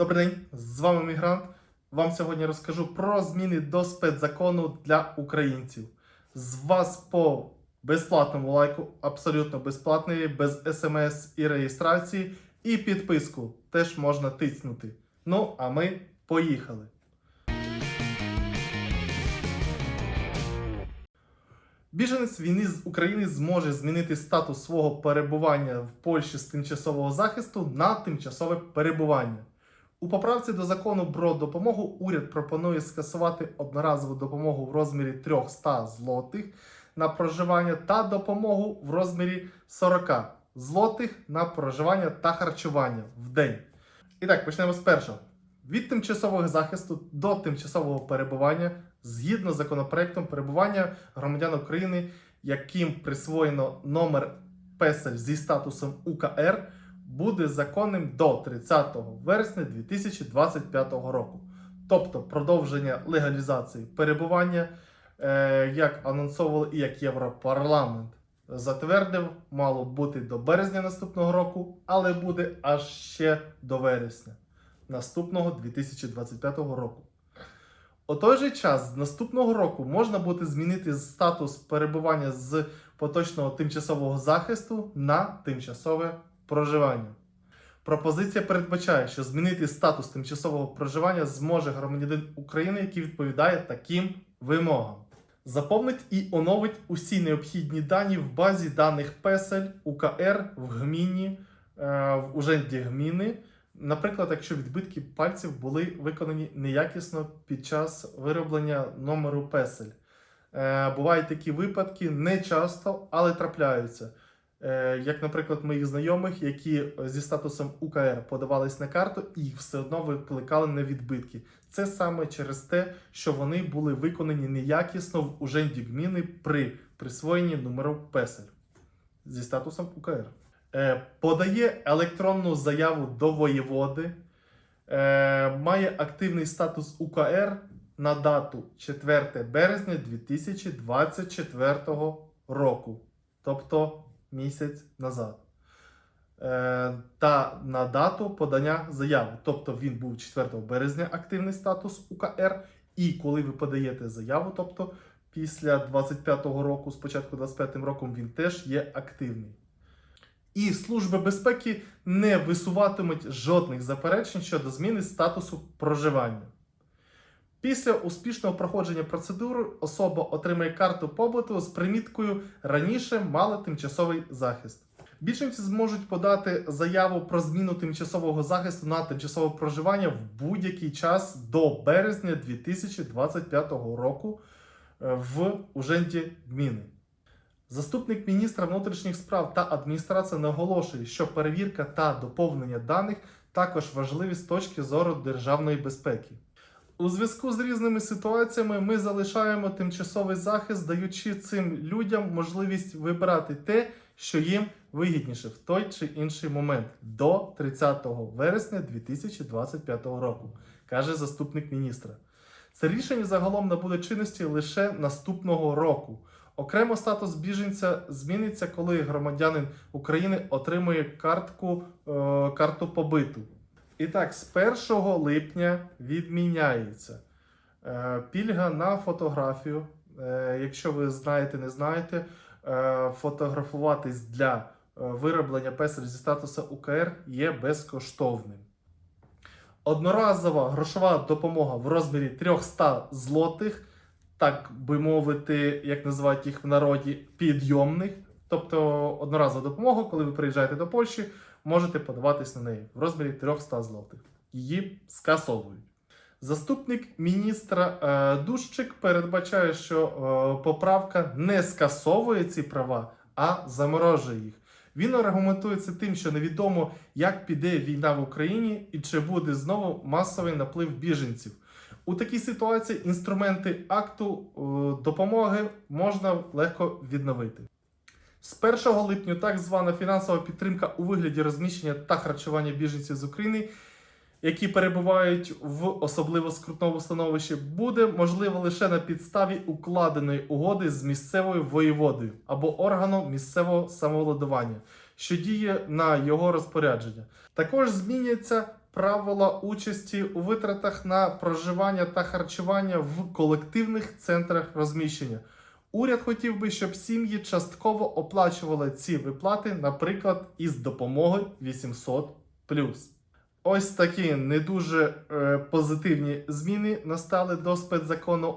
Добрий день, з вами Мігрант. Вам сьогодні розкажу про зміни до спецзакону для українців. З вас по безплатному лайку, абсолютно безплатний, без смс і реєстрації, і підписку теж можна тиснути. Ну, а ми поїхали. Біженець війни з України зможе змінити статус свого перебування в Польщі з тимчасового захисту на тимчасове перебування. У поправці до закону про допомогу уряд пропонує скасувати одноразову допомогу в розмірі 300 злотих на проживання та допомогу в розмірі 40 злотих на проживання та харчування в день. І так, почнемо з першого. Від тимчасового захисту до тимчасового перебування згідно з законопроектом перебування громадян України, яким присвоєно номер песель зі статусом УКР, буде законним до 30 вересня 2025 року. Тобто продовження легалізації перебування, е, як анонсовували і як Європарламент затвердив, мало бути до березня наступного року, але буде аж ще до вересня наступного 2025 року. У той же час з наступного року можна буде змінити статус перебування з поточного тимчасового захисту на тимчасове проживання. Пропозиція передбачає, що змінити статус тимчасового проживання зможе громадянин України, який відповідає таким вимогам. Заповнить і оновить усі необхідні дані в базі даних песель УКР в гміні, е, в уженді гміни. Наприклад, якщо відбитки пальців були виконані неякісно під час вироблення номеру песель. Бувають такі випадки не часто, але трапляються. Е, як, наприклад, моїх знайомих, які зі статусом УКР подавались на карту і все одно викликали невідбитки. Це саме через те, що вони були виконані неякісно в уженді гміни при присвоєнні номеру песель зі статусом УКР. Е, подає електронну заяву до воєводи, е, має активний статус УКР на дату 4 березня 2024 року, тобто місяць назад. Е, та на дату подання заяви. Тобто він був 4 березня активний статус УКР, і коли ви подаєте заяву, тобто після 25-го року, з початку 25-м роком, він теж є активний. І служби безпеки не висуватимуть жодних заперечень щодо зміни статусу проживання. Після успішного проходження процедури особа отримає карту побуту з приміткою раніше мала тимчасовий захист. Біженці зможуть подати заяву про зміну тимчасового захисту на тимчасове проживання в будь-який час до березня 2025 року е, в уженді гміни. Заступник міністра внутрішніх справ та адміністрації наголошує, що перевірка та доповнення даних також важливі з точки зору державної безпеки. У зв'язку з різними ситуаціями ми залишаємо тимчасовий захист, даючи цим людям можливість вибирати те, що їм вигідніше в той чи інший момент до 30 вересня 2025 року, каже заступник міністра. Це рішення загалом набуде чинності лише наступного року. Окремо статус біженця зміниться, коли громадянин України отримує картку, е, карту побиту. І так, з 1 липня відміняється е, пільга на фотографію. Е, якщо ви знаєте, не знаєте, е, фотографуватись для вироблення песель зі статусу УКР є безкоштовним. Одноразова грошова допомога в розмірі 300 злотих, так би мовити, як називають їх в народі, підйомних. Тобто одноразова допомога, коли ви приїжджаєте до Польщі, можете подаватись на неї в розмірі 300 злотих. Її скасовують. Заступник міністра е, Дущик передбачає, що е, поправка не скасовує ці права, а заморожує їх. Він аргументує тим, що невідомо, як піде війна в Україні і чи буде знову масовий наплив біженців. У такій ситуації інструменти акту е, допомоги можна легко відновити. З 1 липня так звана фінансова підтримка у вигляді розміщення та харчування біженців з України, які перебувають в особливо скрутному становищі, буде можливо лише на підставі укладеної угоди з місцевою воєводою або органом місцевого самовладування, що діє на його розпорядження. Також зміняться правила участі у витратах на проживання та харчування в колективних центрах розміщення. Уряд хотів би, щоб сім'ї частково оплачували ці виплати, наприклад, із допомогою 800 Ось такі не дуже е, позитивні зміни настали до спецзакону